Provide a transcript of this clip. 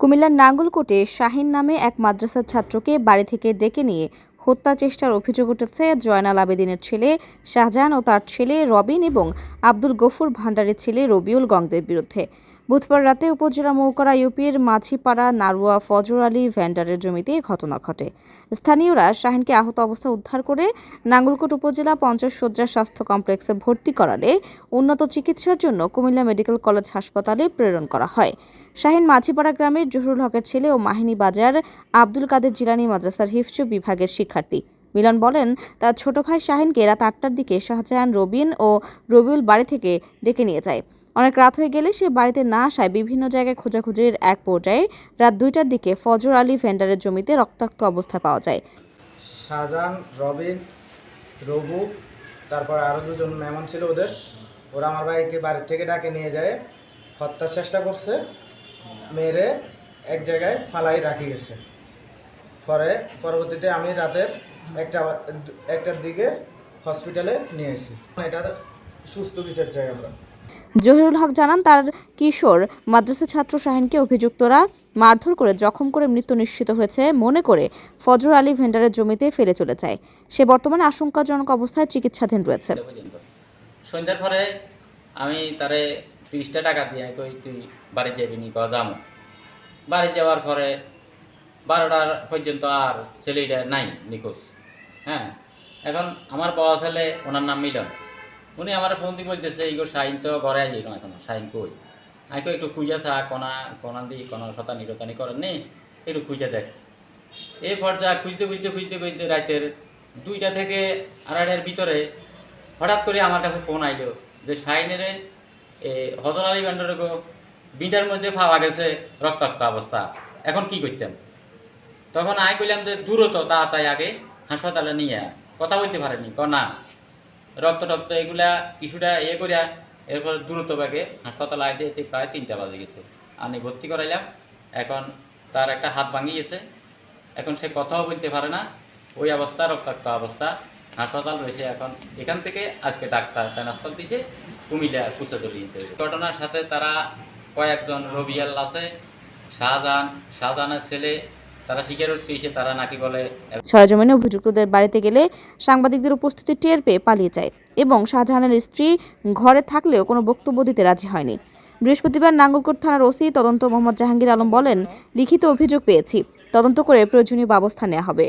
কুমিল্লার নাঙ্গলকোটে শাহিন নামে এক মাদ্রাসার ছাত্রকে বাড়ি থেকে ডেকে নিয়ে হত্যা চেষ্টার অভিযোগ উঠেছে জয়নাল আবেদিনের ছেলে শাহজাহান ও তার ছেলে রবিন এবং আব্দুল গফুর ভান্ডারের ছেলে রবিউল গংদের বিরুদ্ধে। বুধবার রাতে উপজেলা মৌকরা ইউপির মাঝিপাড়া নারুয়া ফজর আলী ভ্যান্ডারের জমিতে ঘটনা ঘটে। স্থানীয়রা শাহিনকে আহত অবস্থা উদ্ধার করে নাঙ্গলকোট উপজেলা পঞ্চাশ শয্যা স্বাস্থ্য কমপ্লেক্সে ভর্তি করালে উন্নত চিকিৎসার জন্য কুমিল্লা মেডিকেল কলেজ হাসপাতালে প্রেরণ করা হয়। শাহিন মাঝিপাড়া গ্রামের জহুরুল হকের ছেলে ও মাহিনী বাজার আব্দুল কাদের জিলানি মাদ্রাসার হিফজু বিভাগের শিক্ষার্থী। মিলন বলেন, তার ছোট ভাই শাহিনকে রাত আটটার দিকে শাহজাহান, রবিন ও রবিউল বাড়ি থেকে ডেকে নিয়ে যায়। অনেক রাত হয়ে গেলে সে বাড়িতে না আসায় বিভিন্ন জায়গায় খোঁজাখুঁজির এক পর্যায়ে রাত দুইটার দিকে ফজর আলী ভেন্ডারের জমিতে রক্তাক্ত অবস্থা পাওয়া যায়। শাহজাহান, রবিন রঘু তারপর আরও দুজন মেহমান ছিল ওদের। ওরা আমার ভাইকে বাড়ির থেকে ডাকে নিয়ে যায়। হত্যার চেষ্টা করছে, মেরে এক জায়গায় ফালাই রাখি গেছে। পরে পরবর্তীতে আমি রাতের একটা একটার দিকে হসপিটালে নিয়ে এসেছি এটার সুস্থ বিচার চাই আমরা। জহিরুল হক জানান তার কিশোর মাদ্রাসা ছাত্র শাহিনকে অভিযুক্তরা মারধর করে জখম করে মৃত্যু নিশ্চিত হয়েছে মনে করে ফজর আলী ভেন্ডারের জমিতে ফেলে চলে যায়। সে বর্তমানে আশঙ্কাজনক অবস্থায় চিকিৎসাধীন রয়েছে। সন্ধ্যার পরে আমি তারে তিরিশটা টাকা দিয়ে কই তুই বাড়ি যাবি নি যাব বাড়ি যাওয়ার পরে বারোটার পর্যন্ত আর ছেলেটা নাই নিখোঁজ হ্যাঁ? এখন আমার বাবা ছেলে, ওনার নাম মিলন। উনি আমার ফোন দিয়ে বলতেছে এইগো শাইন তো ঘরে আইলি না এখন শাইন কই? আমি কই, একটু খুঁজে চা, কণা কণা দিই কোনো শতানি টতানি করেন নি, একটু খুঁজে দেখ। এই পর্যায়ে খুঁজতে খুঁজতে খুঁজতে খুঁজতে রাতের দুইটা থেকে আড়াইটার ভিতরে হঠাৎ করে আমার কাছে ফোন আইলো যে শাইনের হজর আলী ব্যান্ডারে বিটার মধ্যে পাওয়া গেছে রক্তাক্ত অবস্থা, এখন কি করতাম তখন আয় করলাম যে দূরত তাড়াতাড়ি আগে হাসপাতালে নিয়ে আয়। কথা বলতে পারেনি ক না। রক্ত টক্ত এগুলা কিছুটা ইয়ে করিয়া এরপর দ্রুত ব্যাগে হাসপাতালে আইতে এতে প্রায় তিনটা বাজে গেছে। আমি ভর্তি করাইলাম। এখন তার একটা হাত ভাঙিয়ে গেছে। এখন সে কথাও বলতে পারে না। ওই অবস্থা, রক্তাক্ত অবস্থা। হাসপাতাল রয়েছে এখন। এখান থেকে আজকে ডাক্তার ট্রান্সফার দিয়েছে কুমিল্লা কুচতলি ঘটনার সাথে তারা কয়েকজন রবিয়াল আছে, শাহজাহান, শাহজাহানের ছেলে তারা স্বীকারোক্তি এসে তারা নাকি বলে সরজমিনে অভিযুক্তদের বাড়িতে গেলে সাংবাদিকদের উপস্থিতি টের পেয়ে পালিয়ে যায় এবং শাহজাহানের স্ত্রী ঘরে থাকলেও কোনো বক্তব্য দিতে রাজি হয়নি। বৃহস্পতিবার নাঙ্গলকোট থানার ওসি তদন্ত মোহাম্মদ জাহাঙ্গীর আলম বলেন, লিখিত অভিযোগ পেয়েছি। তদন্ত করে প্রয়োজনীয় ব্যবস্থা নেওয়া হবে।